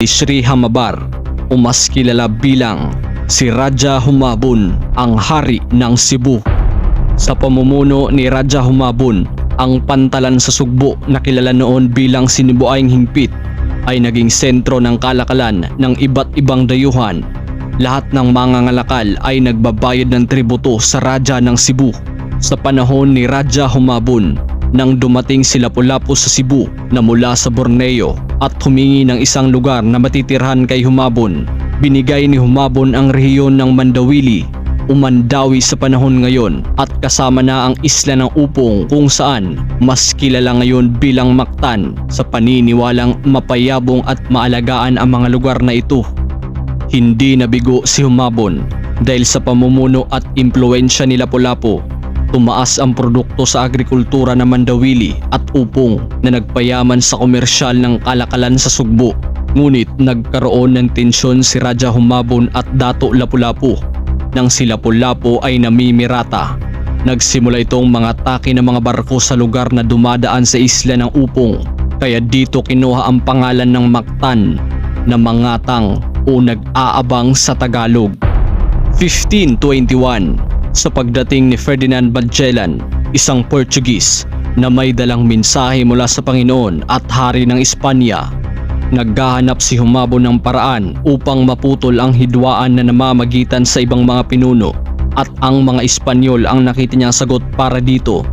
si Sri Hamabar o mas kilala bilang si Raja Humabon, ang hari ng Cebu. Sa pamumuno ni Raja Humabon, ang pantalan sa Sugbo na kilala noon bilang Sinibuayng Hingpit ay naging sentro ng kalakalan ng iba't ibang dayuhan. Lahat ng mga ngalakal ay nagbabayad ng tributo sa Raja ng Cebu. Sa panahon ni Raja Humabon, nang dumating sila Lapu-Lapu sa Cebu na mula sa Borneo at humingi ng isang lugar na matitirhan kay Humabon, binigay ni Humabon ang rehiyon ng Mandawili o Mandawi sa panahon ngayon at kasama na ang isla ng Upong kung saan mas kilala ngayon bilang Mactan sa paniniwalang mapayabong at maalagaan ang mga lugar na ito. Hindi nabigo si Humabon dahil sa pamumuno at impluensya ni Lapu-Lapu tumaas ang produkto sa agrikultura ng Mandawili at Upong na nagpayaman sa komersyal ng kalakalan sa Sugbo. Ngunit nagkaroon ng tensyon si Raja Humabon at Dato Lapu-Lapu nang si Lapu-Lapu ay namimirata. Nagsimula itong mga atake ng mga barko sa lugar na dumadaan sa isla ng Upong kaya dito kinuha ang pangalan ng Mactan na mangatang o nag-aabang sa Tagalog. 1521 sa pagdating ni Ferdinand Magellan, isang Portuguese na may dalang mensahe mula sa Panginoon at hari ng Espanya. Naghahanap si Humabo ng paraan upang maputol ang hidwaan na namamagitan sa ibang mga pinuno at ang mga Espanyol ang nakita niyang sagot para dito.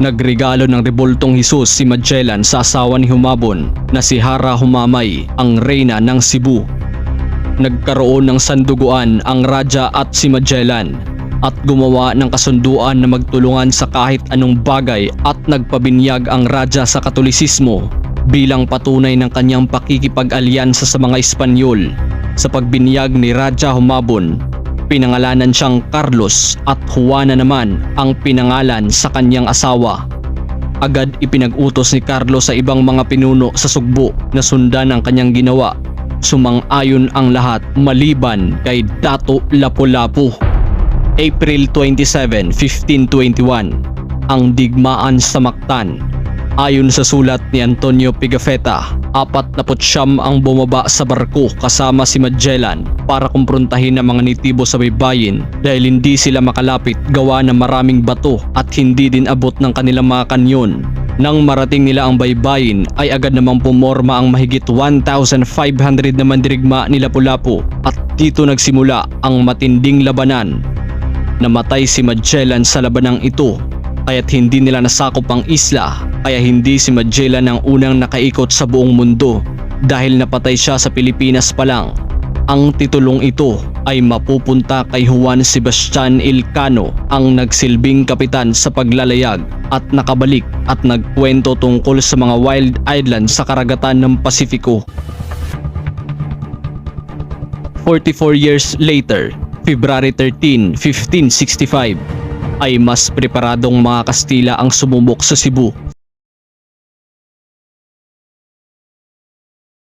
Nagregalo ng rebultong Jesus si Magellan sa asawa ni Humabon na si Hara Humamay, ang reyna ng Cebu. Nagkaroon ng sanduguan ang Raja at si Magellan at gumawa ng kasunduan na magtulungan sa kahit anong bagay at nagpabinyag ang Raja sa Katolisismo bilang patunay ng kanyang pakikipag-alyansa sa mga Espanyol. Sa pagbinyag ni Raja Humabon, pinangalanan siyang Carlos at Juana naman ang pinangalan sa kanyang asawa. Agad ipinag-utos ni Carlos sa ibang mga pinuno sa Sugbo na sundan ang kanyang ginawa. Sumang-ayon ang lahat maliban kay Dato Lapu-Lapu. April 27, 1521, ang digmaan sa Mactan. Ayon sa sulat ni Antonio Pigafetta, apat na putsyam ang bumaba sa barko kasama si Magellan para kumprontahin ang mga nitibo sa baybayin dahil hindi sila makalapit gawa ng maraming bato at hindi din abot ng kanilang mga kanyon. Nang marating nila ang baybayin ay agad namang pumorma ang mahigit 1,500 na mandirigma ni Lapu-Lapu at dito nagsimula ang matinding labanan Namatay si Magellan sa labanang ito kaya't hindi nila nasakop ang isla kaya hindi si Magellan ang unang nakaikot sa buong mundo dahil napatay siya sa Pilipinas pa lang. Ang titulong ito ay mapupunta kay Juan Sebastian Elcano ang nagsilbing kapitan sa paglalayag at nakabalik at nagkwento tungkol sa mga wild islands sa karagatan ng Pasifiko. 44 years later, February 13, 1565, ay mas preparadong mga Kastila ang sumubok sa Cebu